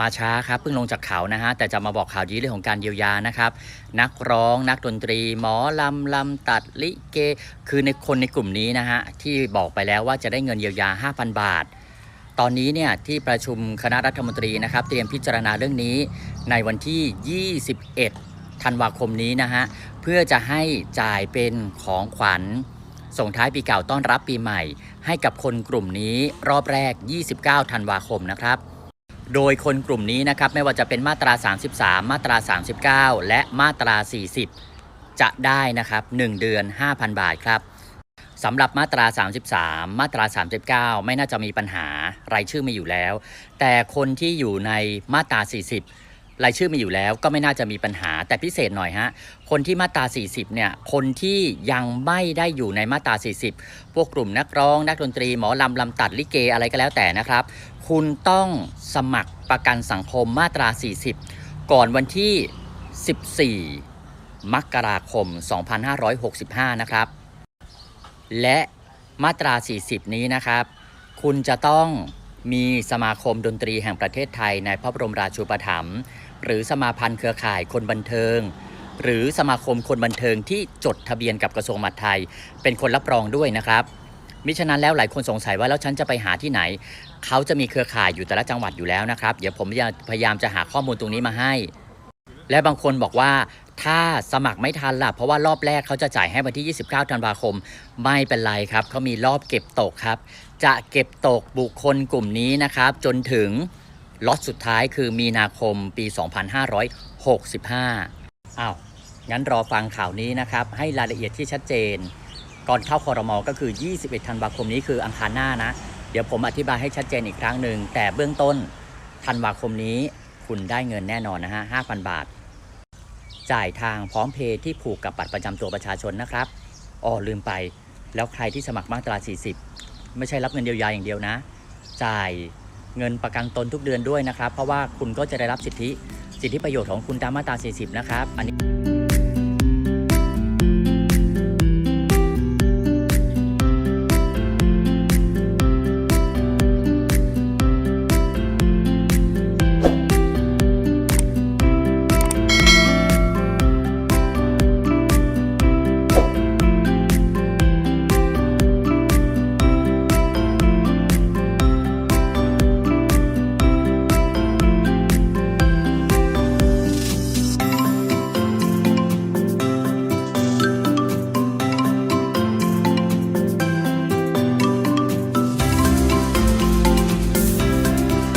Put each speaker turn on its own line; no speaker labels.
มาช้าครับเพิ่งลงจากเขานะฮะแต่จะมาบอกข่าวดีเรื่องของการเยียวยานะครับ นักร้องนักดนตรี หมอลำลำตัดลิเก คือในคนในกลุ่มนี้นะฮะที่บอกไปแล้วว่าจะได้เงินเยียวยา 5,000 บาท ตอนนี้เนี่ยที่ประชุมคณะรัฐมนตรีนะครับ เตรียมพิจารณาเรื่องนี้ในวันที่ 21 ธันวาคมนี้นะฮะเพื่อจะให้จ่ายเป็นของขวัญส่งท้ายปีเก่าต้อนรับปีใหม่ ให้กับคนกลุ่มนี้รอบแรก 29 ธันวาคมนะครับ โดยคนกลุ่มนี้นะครับไม่ว่าจะเป็นมาตรา 33 มาตรา 39 และมาตรา 40 จะได้นะครับ 1 เดือน 5,000 บาทครับสำหรับมาตรา 33 มาตรา 39 ไม่น่าจะมีปัญหารายชื่อมีอยู่แล้ว แต่คนที่อยู่ในมาตรา 40 รายชื่อมีอยู่แล้วก็ไม่น่าจะมีปัญหาแต่พิเศษหน่อยฮะ คนที่มาตรา 40 เนี่ย คนที่ยังไม่ได้อยู่ในมาตรา 40 พวกกลุ่มนักร้อง นักดนตรีหมอลำลำตัดลิเกอะไรก็แล้วแต่นะครับ คุณต้องสมัครประกันสังคมมาตรา 40 ก่อนวันที่ 14 มกราคม 2565 นะครับ และมาตรา 40 นี้นะครับ คุณจะต้อง มีสมาคมดนตรีแห่งประเทศไทยในพระบรมราชูปถัมภ์หรือสมาพันธ์เครือข่ายคนบันเทิง หรือสมาคมคนบันเทิงที่จดทะเบียนกับกระทรวงมหาดไทย เป็นคนรับรองด้วยนะครับมิฉะนั้นแล้วหลายคนสงสัยว่าแล้วฉันจะไปหาที่ไหน เขาจะมีเครือข่ายอยู่แต่ละจังหวัดอยู่แล้วนะครับ เดี๋ยวผมจะพยายามจะหาข้อมูลตรงนี้มาให้ และบางคนบอกว่า ถ้าสมัครไม่ทันล่ะ เพราะว่ารอบแรกเขาจะจ่ายให้วันที่ 29 ธันวาคม ไม่เป็นไรครับเขามีรอบเก็บตกครับ จะเก็บตกบุคคลกลุ่มนี้นะครับ จนถึงล็อตสุดท้ายคือมีนาคมปี 2565อ้าวงั้นรอฟังข่าวนี้นะครับ ให้รายละเอียดที่ชัดเจน ก่อนเข้าคอรมอก็คือ 21 ธันวาคมนี้คืออังคารหน้านะ เดี๋ยวผมอธิบายให้ชัดเจนอีกครั้งหนึ่ง แต่เบื้องต้นธันวาคมนี้คุณได้เงินแน่นอนนะฮะ 5,000 บาท จ่ายทางพร้อมเพย์ที่ผูกกับบัตรประจำตัวประชาชนนะครับอ๋อลืมไป แล้วใครที่สมัครมาตรา 40 ไม่ใช่รับเงินเยียวยาอย่างเดียวนะ จ่ายเงินประกันตนทุกเดือนด้วยนะครับ เพราะว่าคุณก็จะได้รับสิทธิ สิทธิประโยชน์ของคุณตามมาตรา 40 นะครับ อันนี้